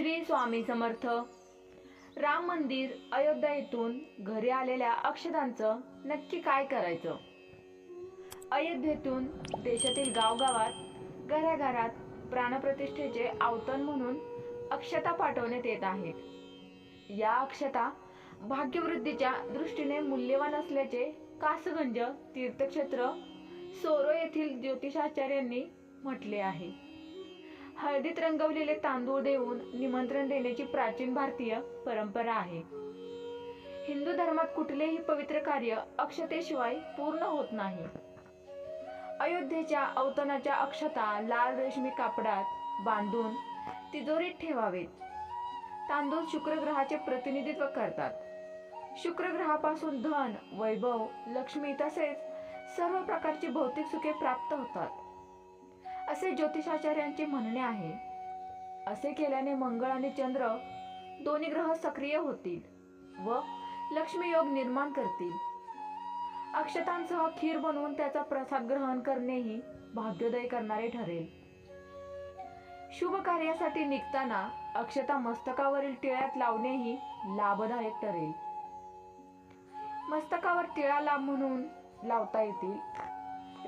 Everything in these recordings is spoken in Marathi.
श्री स्वामी समर्थ. राम मंदिर अयोध्या येथून घरी आलेल्या अक्षतांचं नक्की काय करायचं? अयोध्येतून देशातील गावगावात घराघरात प्राणप्रतिष्ठेचे आवतन म्हणून अक्षता पाठवण्यात येत आहेत या अक्षता भाग्यवृद्धीच्या दृष्टीने मूल्यवान असल्याचे कासगंज तीर्थक्षेत्र सोरो येथील ज्योतिषाचार्यांनी म्हटले आहे. हळदीत रंगवलेले तांदूळ देऊन निमंत्रण देण्याची प्राचीन भारतीय परंपरा आहे. हिंदू धर्मात कुठलेही पवित्र कार्य अक्षतेशिवाय पूर्ण होत नाही. अयोध्येच्या अवतनाच्या अक्षता लाल रेशमी कापडात बांधून तिजोरीत ठेवावेत. तांदूळ शुक्रग्रहाचे प्रतिनिधित्व करतात. शुक्रग्रहापासून धन वैभव लक्ष्मी तसेच सर्व प्रकारची भौतिक सुखे प्राप्त होतात. असे ज्योतिषाचार्यांचे म्हणणे आहे. असे केल्याने मंगळ आणि चंद्र दोन्ही ग्रह सक्रिय होतील व लक्ष्मी योग निर्माण करतील. अक्षतांसह खीर बनवून त्याचा प्रसाद ग्रहण करणेही भाग्योदय करणारे ठरेल. शुभ कार्यासाठी निघताना अक्षता मस्तकावरील टिळ्यात लावणेही लाभदायक ठरेल. मस्तकावर टिळा लाभ म्हणून लावता येतील.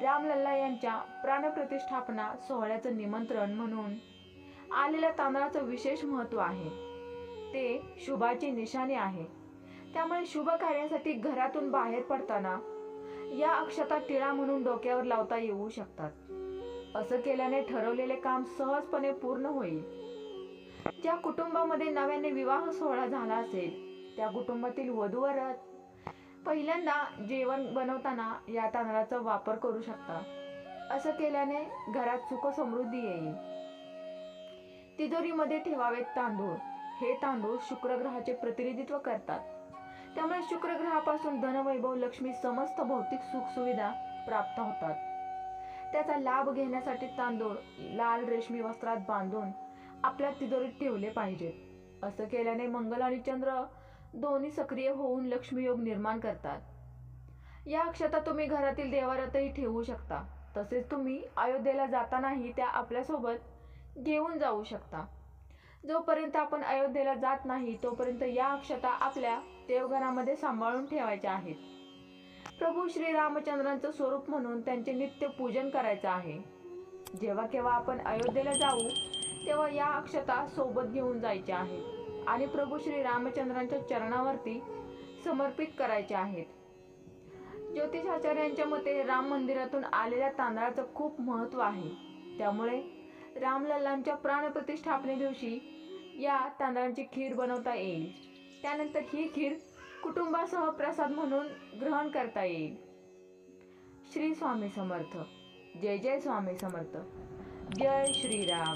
रामलल्ला यांच्या प्राणप्रतिष्ठापना सोहळ्याचं निमंत्रण म्हणून आलेल्या तांदळाचं विशेष महत्त्व आहे. ते शुभाची निशाणे आहे. त्यामुळे शुभ कार्यासाठी घरातून बाहेर पडताना या अक्षता टिळा म्हणून डोक्यावर लावता येऊ शकतात. असं केल्याने ठरवलेले काम सहजपणे पूर्ण होईल. ज्या कुटुंबामध्ये नव्याने विवाह सोहळा झाला असेल त्या कुटुंबातील वधूवरच पहिल्यांदा जेवण बनवताना या तांदळाचा वापर करू शकता. असं केल्याने घरात सुख समृद्धी येईल. तिजोरीमध्ये ठेवावेत तांदूळ. हे तांदूळ शुक्रग्रहाचे प्रतिनिधित्व करतात. त्यामुळे शुक्रग्रहापासून धनवैभव लक्ष्मी समस्त भौतिक सुखसुविधा प्राप्त होतात. त्याचा लाभ घेण्यासाठी तांदूळ लाल रेशमी वस्त्रात बांधून आपल्या तिजोरीत ठेवले पाहिजेत. असं केल्याने मंगल आणि चंद्र दोन्ही सक्रिय होऊन लक्ष्मीयोग निर्माण करतात. या अक्षता तुम्ही घरातील देवारातही ठेवू शकता. तसेच तुम्ही अयोध्येला जातानाही त्या आपल्यासोबत घेऊन जाऊ शकता. जोपर्यंत आपण अयोध्येला जात नाही तोपर्यंत या अक्षता आपल्या देवघरामध्ये सांभाळून ठेवायच्या आहेत. प्रभू श्री रामचंद्रांचं स्वरूप म्हणून त्यांचे नित्य पूजन करायचं आहे. जेव्हा केव्हा आपण अयोध्येला जाऊ तेव्हा या अक्षता सोबत घेऊन जायच्या आहेत. आणि प्रभू श्री रामचंद्रांच्या चरणावरती समर्पित करायचे आहेत. ज्योतिषाचार्यांच्या मते राम मंदिरातून आलेल्या तांदळाचं खूप महत्त्व आहे. त्यामुळे रामलल्लांच्या प्राणप्रतिष्ठापने दिवशी या तांदळांची खीर बनवता येईल. त्यानंतर ही खीर कुटुंबासह प्रसाद म्हणून ग्रहण करता येईल. श्री स्वामी समर्थ. जय जय स्वामी समर्थ. जय श्रीराम